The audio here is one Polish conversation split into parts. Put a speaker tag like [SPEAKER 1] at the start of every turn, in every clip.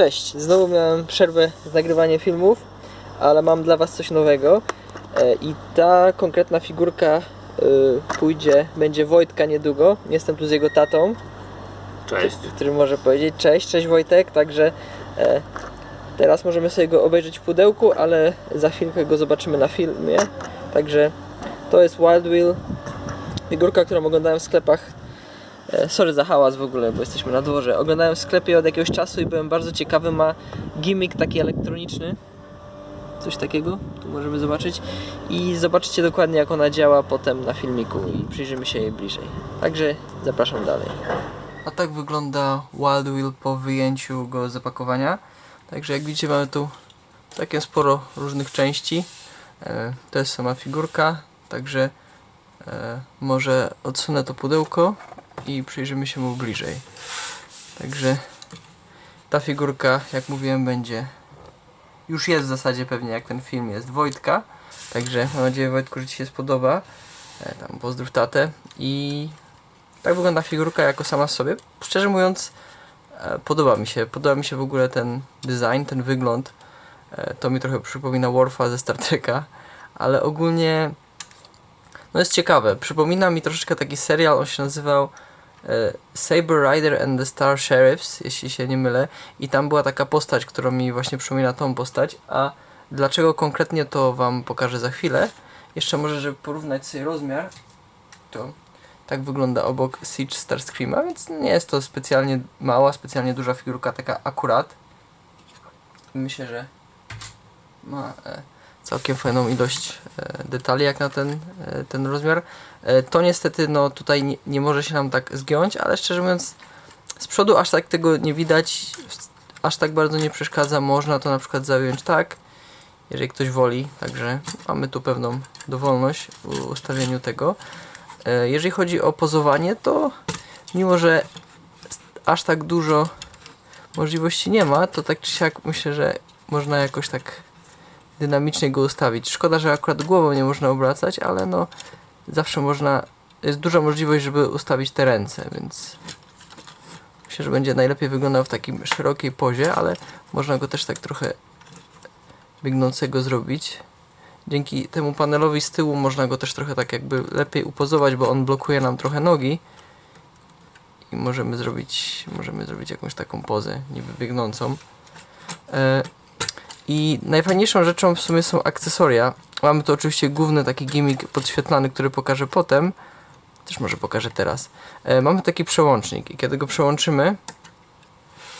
[SPEAKER 1] Cześć, znowu miałem przerwę z nagrywaniem filmów, ale mam dla Was coś nowego. E, I ta konkretna figurka e, pójdzie, będzie Wojtka niedługo. Jestem tu z jego tatą,
[SPEAKER 2] Cześć.
[SPEAKER 1] który może powiedzieć cześć, cześć Wojtek, także e, teraz możemy sobie go obejrzeć w pudełku, ale za chwilkę go zobaczymy na filmie. Także to jest Wild Wheel, figurka, którą oglądałem w sklepach Sorry za hałas w ogóle, bo jesteśmy na dworze. Oglądałem w sklepie od jakiegoś czasu i byłem bardzo ciekawy. Ma gimmick taki elektroniczny. Coś takiego, tu możemy zobaczyć. I zobaczycie dokładnie jak ona działa potem na filmiku i przyjrzymy się jej bliżej. Także zapraszam dalej. A tak wygląda Wild Wheel po wyjęciu go z zapakowania. Także jak widzicie mamy tu takie sporo różnych części. E, To jest sama figurka, także e, może odsunę to pudełko i przyjrzymy się mu bliżej. Także ta figurka, jak mówiłem, będzie już jest w zasadzie pewnie jak ten film jest Wojtka. Także mam nadzieję Wojtku, że Ci się spodoba. E, tam pozdrów tatę i tak wygląda figurka jako sama w sobie. Szczerze mówiąc, e, podoba mi się. Podoba mi się w ogóle ten design, ten wygląd. E, to mi trochę przypomina Worfa ze Star Treka, ale ogólnie no jest ciekawe. Przypomina mi troszeczkę taki serial, on się nazywał Saber Rider and the Star Sheriffs, jeśli się nie mylę. I tam była taka postać, która mi właśnie przypomina tą postać. A dlaczego konkretnie to wam pokażę za chwilę. Jeszcze może, żeby porównać sobie rozmiar, to tak wygląda obok Siege Starscreama, więc nie jest to specjalnie mała, specjalnie duża figurka, taka akurat. Myślę, że ma e, całkiem fajną ilość e, detali jak na ten, e, ten rozmiar. E, to niestety no tutaj nie, nie może się nam tak zgiąć, ale szczerze mówiąc z przodu aż tak tego nie widać, aż tak bardzo nie przeszkadza. Można to na przykład zająć tak, jeżeli ktoś woli, także mamy tu pewną dowolność w ustawieniu tego. Jeżeli chodzi o pozowanie, to mimo, że aż tak dużo możliwości nie ma, to tak czy siak myślę, że można jakoś tak dynamicznie go ustawić. Szkoda, że akurat głową nie można obracać, ale no zawsze można, jest duża możliwość, żeby ustawić te ręce, więc myślę, że będzie najlepiej wyglądał w takim szerokiej pozie, ale można go też tak trochę biegnącego zrobić. Dzięki temu panelowi z tyłu można go też trochę tak jakby lepiej upozować, bo on blokuje nam trochę nogi. I możemy zrobić, możemy zrobić jakąś taką pozę niby biegnącą. E, I najfajniejszą rzeczą w sumie są akcesoria. Mamy tu oczywiście główny taki gimmick podświetlany, który pokażę potem. Też może pokażę teraz. E, mamy taki przełącznik i kiedy go przełączymy,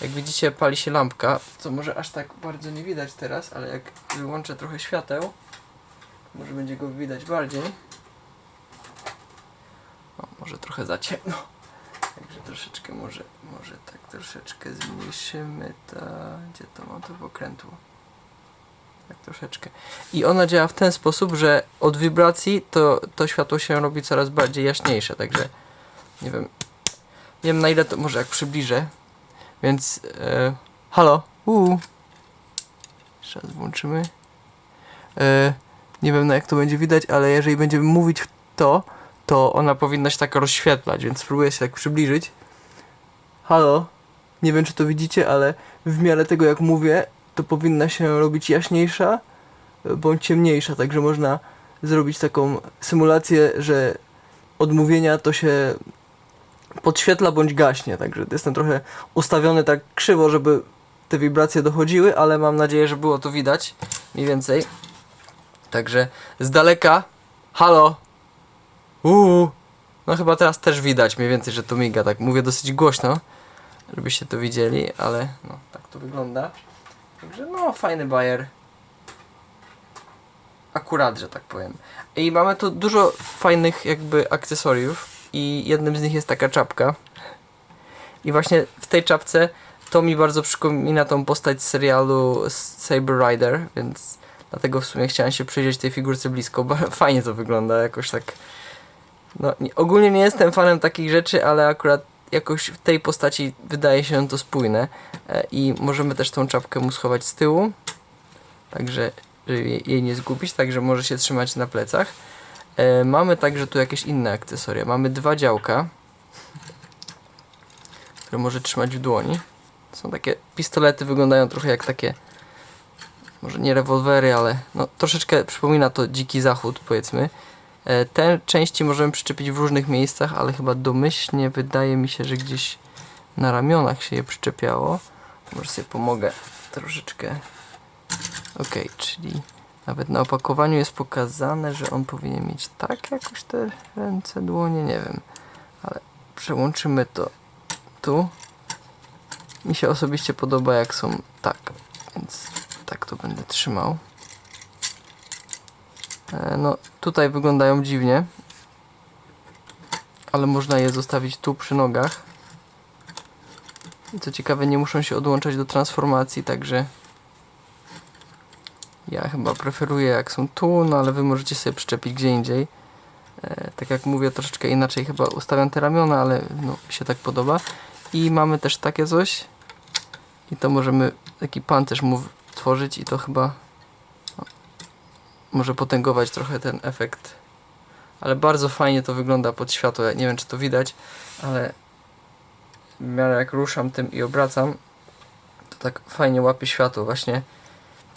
[SPEAKER 1] jak widzicie pali się lampka, co może aż tak bardzo nie widać teraz, ale jak wyłączę trochę świateł, może będzie go widać bardziej. O, może trochę za ciemno. Także troszeczkę może, może tak troszeczkę zmniejszymy to. Gdzie to mam to pokrętło? Tak troszeczkę. I ona działa w ten sposób, że od wibracji to, to światło się robi coraz bardziej jaśniejsze, także nie wiem. Nie wiem na ile to może jak przybliżę. Więc e, halo. Uuu. Jeszcze raz włączymy. E, nie wiem na jak to będzie widać, ale jeżeli będziemy mówić w to, to ona powinna się tak rozświetlać, więc spróbuję się tak przybliżyć. Halo. Nie wiem czy to widzicie, ale w miarę tego jak mówię, to powinna się robić jaśniejsza e, bądź ciemniejsza, także można zrobić taką symulację, że od mówienia to się podświetla bądź gaśnie, także jestem trochę ustawiony tak krzywo, żeby te wibracje dochodziły, ale mam nadzieję, że było to widać mniej więcej. Także z daleka, halo, uuu, no chyba teraz też widać mniej więcej, że to miga, tak mówię dosyć głośno, żebyście to widzieli, ale no tak to wygląda. Także no fajny bajer. Akurat, że tak powiem. I mamy tu dużo fajnych jakby akcesoriów i jednym z nich jest taka czapka. I właśnie w tej czapce to mi bardzo przypomina tą postać z serialu Saber Rider, więc dlatego w sumie chciałem się przyjrzeć tej figurce blisko, bo fajnie to wygląda jakoś tak. No, nie, ogólnie nie jestem fanem takich rzeczy, ale akurat jakoś w tej postaci wydaje się to spójne e, i możemy też tą czapkę mu schować z tyłu, także jej nie zgubić, także może się trzymać na plecach. E, mamy także tu jakieś inne akcesoria. Mamy dwa działka, które może trzymać w dłoni. Są takie pistolety, wyglądają trochę jak takie, może nie rewolwery, ale no, troszeczkę przypomina to dziki zachód, powiedzmy. E, Te części możemy przyczepić w różnych miejscach, ale chyba domyślnie wydaje mi się, że gdzieś na ramionach się je przyczepiało. Może sobie pomogę troszeczkę. Ok, czyli nawet na opakowaniu jest pokazane, że on powinien mieć tak jakoś te ręce, dłonie, nie wiem. Ale przełączymy to tu. Mi się osobiście podoba jak są tak, więc tak to będę trzymał. E, No, tutaj wyglądają dziwnie, ale można je zostawić tu przy nogach. Co ciekawe, nie muszą się odłączać do transformacji, także ja chyba preferuję jak są tu, no ale wy możecie sobie przyczepić gdzie indziej. E, tak jak mówię, troszeczkę inaczej chyba ustawiam te ramiona, ale no, się tak podoba. I mamy też takie coś. I to możemy taki pancerz mu tworzyć i to chyba może potęgować trochę ten efekt. Ale bardzo fajnie to wygląda pod światło. Nie wiem czy to widać, ale w miarę jak ruszam tym i obracam, to tak fajnie łapie światło właśnie.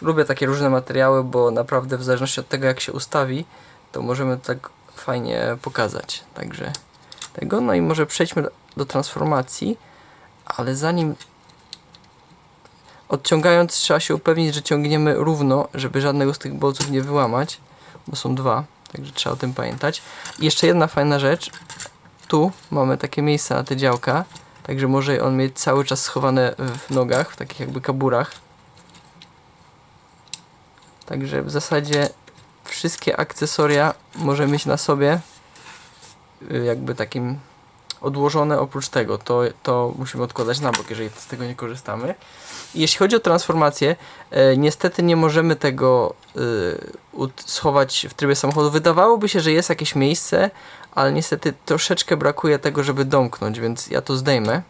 [SPEAKER 1] Lubię takie różne materiały, bo naprawdę w zależności od tego jak się ustawi, to możemy tak fajnie pokazać. Także tego, no i może przejdźmy do transformacji, ale zanim odciągając trzeba się upewnić, że ciągniemy równo, żeby żadnego z tych bolców nie wyłamać, bo są dwa, także trzeba o tym pamiętać. I jeszcze jedna fajna rzecz, tu mamy takie miejsca na te działka, także może on mieć cały czas schowane w nogach, w takich jakby kaburach. Także w zasadzie wszystkie akcesoria może mieć na sobie y, jakby takim odłożone oprócz tego. To, to musimy odkładać na bok, jeżeli z tego nie korzystamy. Jeśli chodzi o transformację, e, niestety nie możemy tego ut- schować w trybie samochodu. Wydawałoby się, że jest jakieś miejsce, ale niestety troszeczkę brakuje tego, żeby domknąć, więc ja to zdejmę.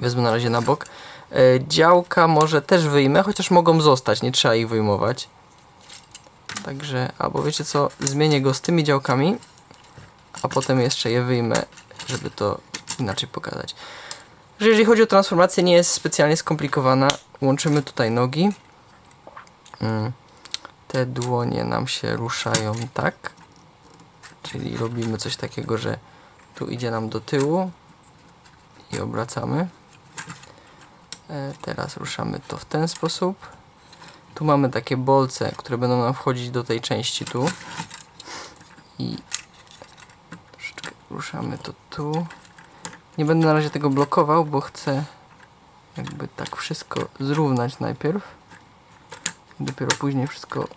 [SPEAKER 1] Wezmę na razie na bok. E, działka może też wyjmę, chociaż mogą zostać, nie trzeba ich wyjmować. Także, albo wiecie co, zmienię go z tymi działkami, a potem jeszcze je wyjmę, żeby to inaczej pokazać. Że jeżeli chodzi o transformację, nie jest specjalnie skomplikowana. Łączymy tutaj nogi. Mm. Te dłonie nam się ruszają tak. Czyli robimy coś takiego, że tu idzie nam do tyłu i obracamy. E, teraz ruszamy to w ten sposób. Tu mamy takie bolce, które będą nam wchodzić do tej części tu. I ruszamy to tu. Nie będę na razie tego blokował, bo chcę jakby tak wszystko zrównać najpierw. Dopiero później wszystko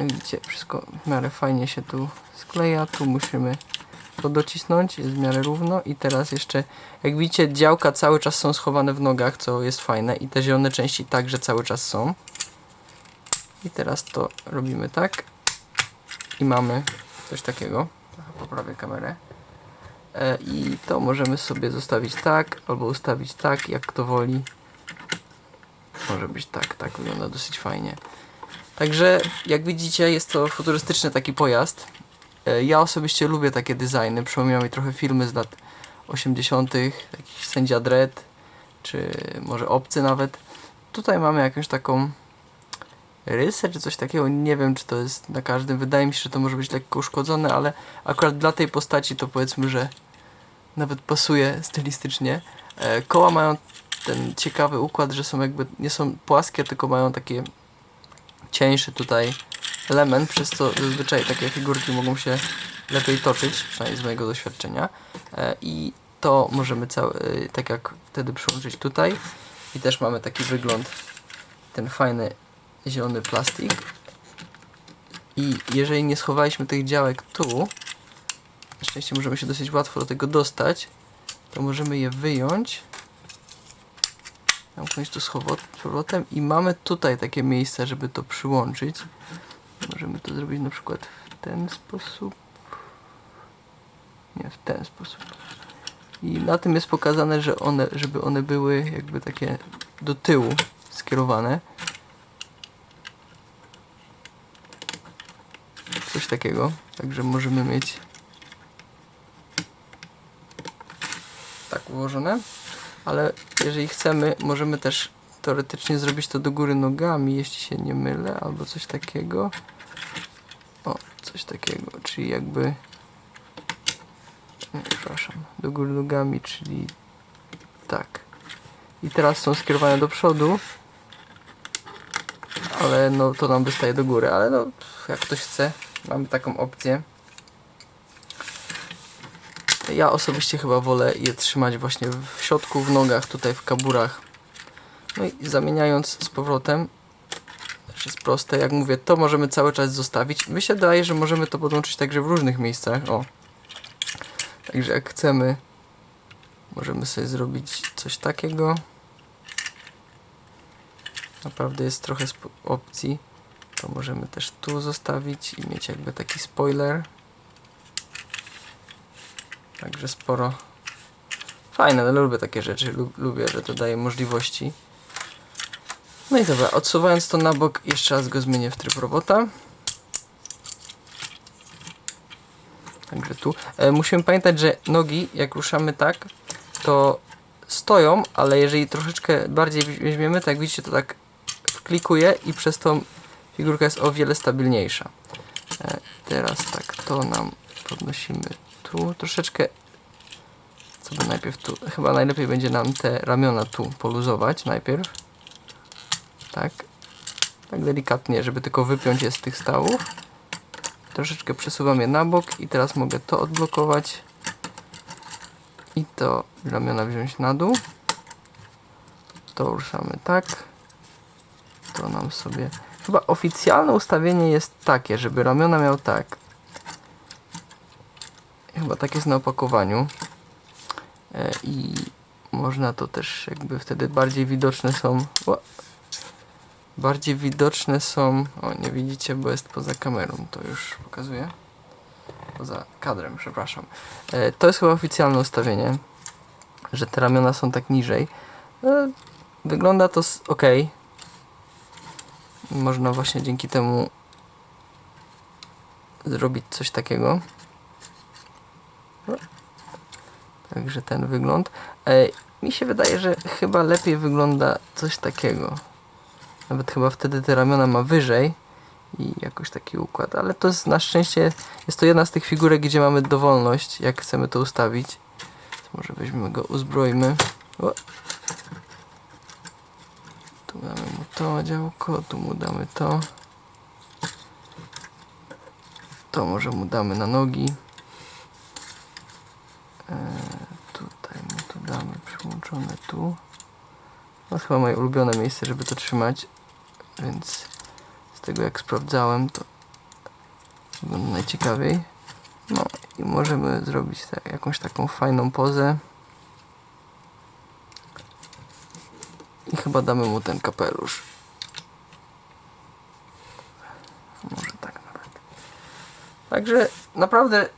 [SPEAKER 1] widzicie, wszystko w miarę fajnie się tu skleja. Tu musimy to docisnąć, jest w miarę równo i teraz jeszcze, jak widzicie, działka cały czas są schowane w nogach, co jest fajne i te zielone części także cały czas są. I teraz to robimy tak i mamy coś takiego. Poprawię kamerę. E, I to możemy sobie zostawić tak, albo ustawić tak, jak kto woli. Może być tak, tak wygląda dosyć fajnie. Także jak widzicie jest to futurystyczny taki pojazd. E, Ja osobiście lubię takie designy, przypomina mi trochę filmy z lat 80., jakiś Sędzia Dredd, czy może Obcy nawet. Tutaj mamy jakąś taką rysę, czy coś takiego, nie wiem czy to jest na każdym, wydaje mi się, że to może być lekko uszkodzone, ale akurat dla tej postaci to powiedzmy, że nawet pasuje stylistycznie. E, Koła mają ten ciekawy układ, że są jakby, nie są płaskie, tylko mają takie cieńszy tutaj element, przez co zazwyczaj takie figurki mogą się lepiej toczyć, przynajmniej z mojego doświadczenia. E, I to możemy cały, e, tak jak wtedy przyłączyć tutaj. I też mamy taki wygląd, ten fajny zielony plastik. I jeżeli nie schowaliśmy tych działek tu, na szczęście możemy się dosyć łatwo do tego dostać, to możemy je wyjąć zamknąć to z powrotem i mamy tutaj takie miejsce, żeby to przyłączyć. Możemy to zrobić na przykład w ten sposób. Nie, w ten sposób. I na tym jest pokazane, że one, żeby one były jakby takie do tyłu skierowane. Takiego. Także możemy mieć tak ułożone. ale jeżeli chcemy, możemy też teoretycznie zrobić to do góry nogami, jeśli się nie mylę, albo coś takiego. O, coś takiego, czyli jakby... Nie, przepraszam, do góry nogami, czyli tak. I teraz są skierowane do przodu, ale no to nam wystaje do góry, ale no jak ktoś chce, mamy taką opcję. Ja osobiście chyba wolę je trzymać właśnie w środku, w nogach, tutaj w kaburach. No i zamieniając z powrotem, też jest proste, jak mówię, to możemy cały czas zostawić. Mi się wydaje, że możemy to podłączyć także w różnych miejscach, o. Także jak chcemy, możemy sobie zrobić coś takiego. Naprawdę jest trochę opcji. To możemy też tu zostawić i mieć jakby taki spoiler. Także sporo. Fajne, ale lubię takie rzeczy. Lub, lubię, że to daje możliwości. No i dobra, odsuwając to na bok, jeszcze raz go zmienię w tryb robota. Także tu. E, musimy pamiętać, że nogi, jak ruszamy tak, to stoją, ale jeżeli troszeczkę bardziej weźmiemy, tak jak widzicie, to tak klikuje i przez to figurka jest o wiele stabilniejsza. E, teraz tak, to nam podnosimy tu troszeczkę. By najpierw tu? Chyba najlepiej będzie nam te ramiona tu poluzować najpierw. Tak. Tak delikatnie, żeby tylko wypiąć je z tych stałów. Troszeczkę przesuwam je na bok i teraz mogę to odblokować. I to ramiona wziąć na dół. To ruszamy tak. To nam sobie... Chyba oficjalne ustawienie jest takie, żeby ramiona miał tak. Chyba tak jest na opakowaniu. E, I można to też jakby wtedy bardziej widoczne są. Ła. Bardziej widoczne są. O, nie widzicie, bo jest poza kamerą. To już pokazuję. Poza kadrem, przepraszam. E, to jest chyba oficjalne ustawienie, że te ramiona są tak niżej. E, wygląda to ok. Można właśnie dzięki temu zrobić coś takiego. Także ten wygląd. E, mi się wydaje, że chyba lepiej wygląda coś takiego. Nawet chyba wtedy te ramiona ma wyżej i jakoś taki układ, ale to jest na szczęście jest to jedna z tych figurek, gdzie mamy dowolność, jak chcemy to ustawić. Może weźmiemy go, uzbrojmy. O. Damy mu to działko, tu mu damy to. To może mu damy na nogi. E, tutaj mu to damy przyłączone tu. Jest chyba moje ulubione miejsce, żeby to trzymać. Więc z tego jak sprawdzałem, to wygląda najciekawiej. No i możemy zrobić tak, jakąś taką fajną pozę. Chyba damy mu ten kapelusz. Może tak nawet. Także naprawdę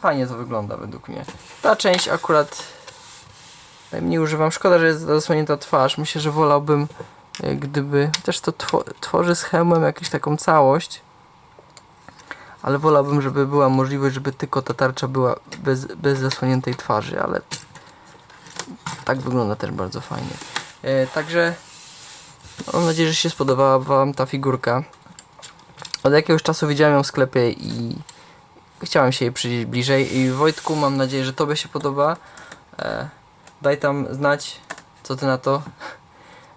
[SPEAKER 1] fajnie to wygląda według mnie. Ta część akurat najmniej używam. Szkoda, że jest zasłonięta twarz. Myślę, że wolałbym e, gdyby też to two, tworzy z hełmem jakąś taką całość. Ale wolałbym, żeby była możliwość, żeby tylko ta tarcza była bez, bez zasłoniętej twarzy, ale tak wygląda też bardzo fajnie. E, także mam nadzieję, że się spodobała Wam ta figurka. Od jakiegoś czasu widziałem ją w sklepie i chciałem się jej przyjrzeć bliżej. I Wojtku, mam nadzieję, że Tobie się podoba. E, daj tam znać, co Ty na to.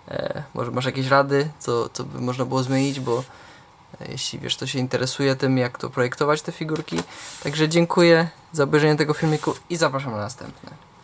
[SPEAKER 1] E, może masz jakieś rady, co, co by można było zmienić, bo jeśli wiesz, to się interesuje tym, jak to projektować te figurki. Także dziękuję za obejrzenie tego filmiku i zapraszam na następne.